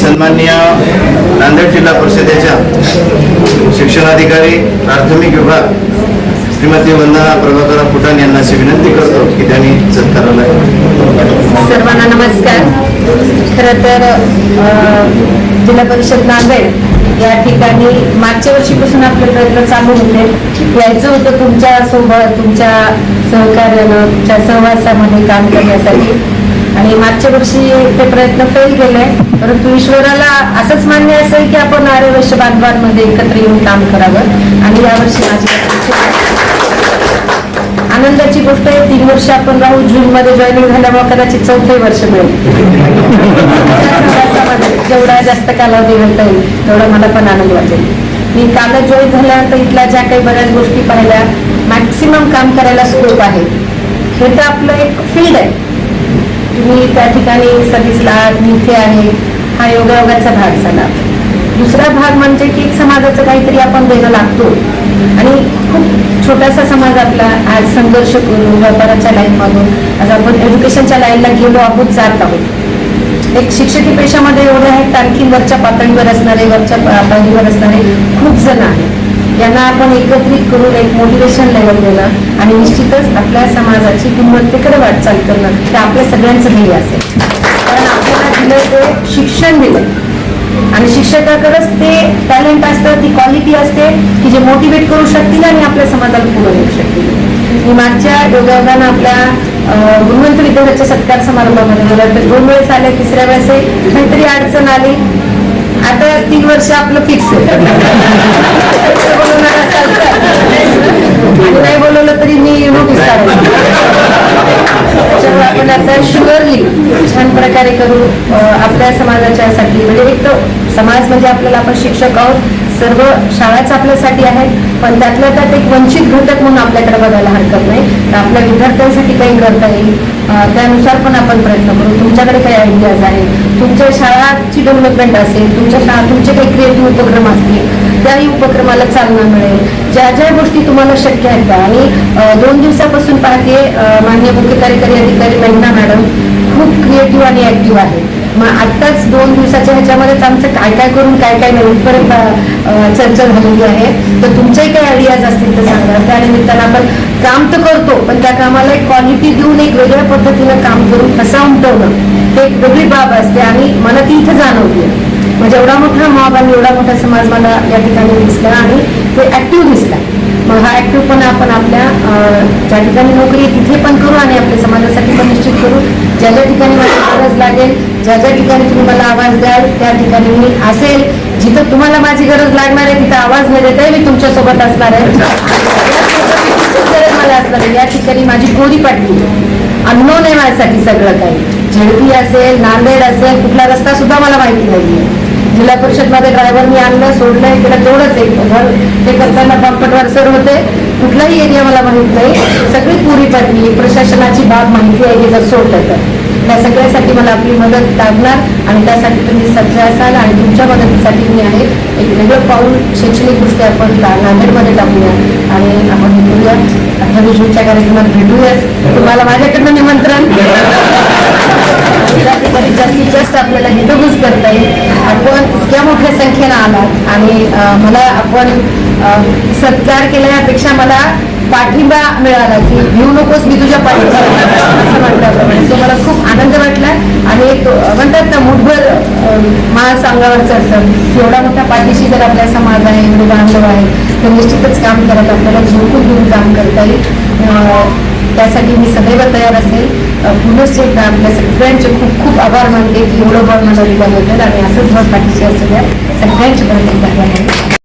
सन्माननीय नांदेड जिल्हा परिषदेच्या शिक्षणाधिकारी प्राथमिक विभाग श्रीमती वंदना प्रभाकरा फुटाण यांना अशी विनंती करतो की त्यांनी सत्काराला सर्वांना नमस्कार. खरं तर जिल्हा परिषद नांदेड या ठिकाणी मागच्या वर्षीपासून आपले प्रयत्न चालू होते. यायचं होतं तुमच्यासोबत तुमच्या सहकार्यानं तुमच्या सहवासामध्ये काम करण्यासाठी. आणि मागच्या वर्षी ते प्रयत्न फेल केले. परंतु ईश्वराला असंच मान्य असेल की आपण आर्यवैश्य बांधवांमध्ये एकत्र येऊन काम करावं. आणि यावर्षी माझी आनंदाची गोष्ट आहे तीन वर्ष आपण राहू जून मध्ये जॉईनिंग झाल्यामुळे कदाचित चौथे वर्ष मिळेल. जेवढा जास्त कालावधी घालता येईल तेवढा मला पण आनंद वाटेल. मी काल जॉईन झाल्यानंतर इथल्या ज्या काही बऱ्याच गोष्टी पाहिल्या मॅक्सिमम काम करायला स्कोप आहे. हे तर आपलं एक फील्ड आहे. तुम्ही त्या ठिकाणी सर्व्हिसला इथे आहे. हा योगायोगाचा भाग झाला. दुसरा भाग म्हणजे की एक समाजाचं काहीतरी आपण देणं लागतो. आणि खूप छोटासा समाज आपला आज संघर्ष करून व्यापाराच्या लाईनमधून आज आपण एज्युकेशनच्या लाईनला गेलो आहोत जात आहोत. एक शिक्षकी पेशामध्ये एवढे आहेत आणखी वरच्या पातळीवर असणारे वरच्या पातळीवर असणारे खूप जण आहेत. यांना आपण एकत्रित करून एक मोटिवेशन लेवल देणं आणि निश्चितच आपल्या समाजाची गुणवत्तेकडे वाटचाल करणं हे आपल्या सगळ्यांचं ध्येय असेल. कारण आपल्याला दिलं ते शिक्षण दिलं. आणि शिक्षकाकडेच ते टॅलेंट असतं ती क्वालिटी असते की जे मोटिवेट करू शकतील आणि आपल्या समाजाला पुढे नेऊ शकतील. मी मागच्या योगायोगानं आपल्या गुणवंत विद्यार्थ्याच्या सत्कार समारंभामध्ये गेलं तर दोन वेळेस आले तिसऱ्या वेळेस काहीतरी अडचण आली. आता तीन वर्ष आपलं फिक्स बोलवणार नाही बोलवलं तरी मी नोटीस त्याच्यामुळे आपण आता शुअरली छान प्रकारे करू आपल्या समाजाच्यासाठी म्हणजे एक तर समाज म्हणजे आपल्याला आपण शिक्षक आहोत सर्व शाळाच आपल्यासाठी आहेत पण त्यातल्या त्यात एक वंचित घटक म्हणून आपल्याकडे बघायला हरकत नाही. तर आपल्या विद्यार्थ्यांसाठी काही करता येईल. त्यानुसार पण आपण प्रयत्न करू. तुमच्याकडे काही आयडियाज आहेत? तुमच्या शाळाची डेव्हलपमेंट असेल तुमच्या शाळा तुमचे काही क्रिएटिव्ह उपक्रम असतील त्याही उपक्रमाला चालना मिळेल. ज्या ज्या गोष्टी तुम्हाला शक्य आहेत त्या. आणि दोन दिवसापासून पाहते अं, माननीय मुख्य कार्यकारी अधिकारी मेघना मॅडम खूप क्रिएटिव्ह आणि ऍक्टिव्ह आहे मग आत्ताच दोन दिवसाच्या ह्याच्यामध्येच आमचं काय काय करून काय काय नवीनपर्यंत चर्चा झालेली आहे तर तुमच्याही काही आयडियाज असतील तर सांगा. त्या निमित्तानं आपण काम तर करतो पण त्या कामाला एक क्वालिटी देऊन एक वेगळ्या पद्धतीनं काम करून कसा उमटवणं हे एक वेगळी बाब असते आणि मला ती इथं जाणवली म्हणजे एवढा मोठा मॉब आणि एवढा मोठा समाज मला या ठिकाणी दिसला आणि ते ऍक्टिव्ह दिसला. मग हा ऍक्टिव्ह पण आपण आपल्या ज्या ठिकाणी नोकरी तिथे पण करू आणि आपल्या समाजासाठी पण निश्चित करू. ज्या ज्या ठिकाणी मला गरज लागेल ज्या ज्या ठिकाणी तुम्ही मला आवाज द्याल त्या ठिकाणी मी असेल. जिथं तुम्हाला माझी गरज लागणार आहे तिथं आवाज न देता मी तुमच्यासोबत असणार आहे. मला असणार आहे. या ठिकाणी माझी गोरी पाटली अननोन आहे माझ्यासाठी सगळं काही. झेडपी असेल नांदेड असेल कुठला रस्ता सुद्धा मला माहिती नाहीये. जिल्हा परिषदमध्ये ड्रायव्हर मी आणलं सोडलंय त्याला तेवढंच एक घर ते करताना बापटवार सर होते. कुठलाही एरिया मला माहीत नाही. सगळी पुरी पडली. प्रशासनाची बाब माहिती आहे हे जर सोडलं तर. त्या सगळ्यासाठी मला आपली मदत लागणार आणि त्यासाठी तुम्ही सज्ज असाल आणि तुमच्या मदतीसाठी मी आहे. एक वेगळं पाऊल शैक्षणिक दृष्ट्या आपण नांदेडमध्ये टाकूया. आणि आपण भेटूया. करूया अठ्ठावीस जूनच्या कार्यक्रमात भेटूयाच. तुम्हाला माझ्याकडनं निमंत्रण. जास्तीत जास्त आपल्याला हितगुज करता येईल. आपण इतक्या मोठ्या संख्येनं आलात आणि मला आपण सत्कार केल्यापेक्षा मला पाठिंबा मिळाला की घेऊ नकोस मी तुझ्या पाठिंबा असं म्हटल्याप्रमाणे तो मला खूप आनंद वाटला आणि एक अं, म्हणतात ना मुठभर समाज माणस चढतं असतं एवढा मोठा पाठीशी जर आपला समाज आहे हिंदू बांधव आहे तर निश्चितच काम करत आपल्याला झोकून घेऊन काम करता येईल. त्यासाठी मी सदैव तयार असेल. अ, पुनश्च एकदा आपल्या सगळ्यांचे खूप खूप आभार मानते की एवढं बळ मला दिल्याबद्दल आणि असंच बळ पाठीशी असू द्या. सगळ्यांचे परत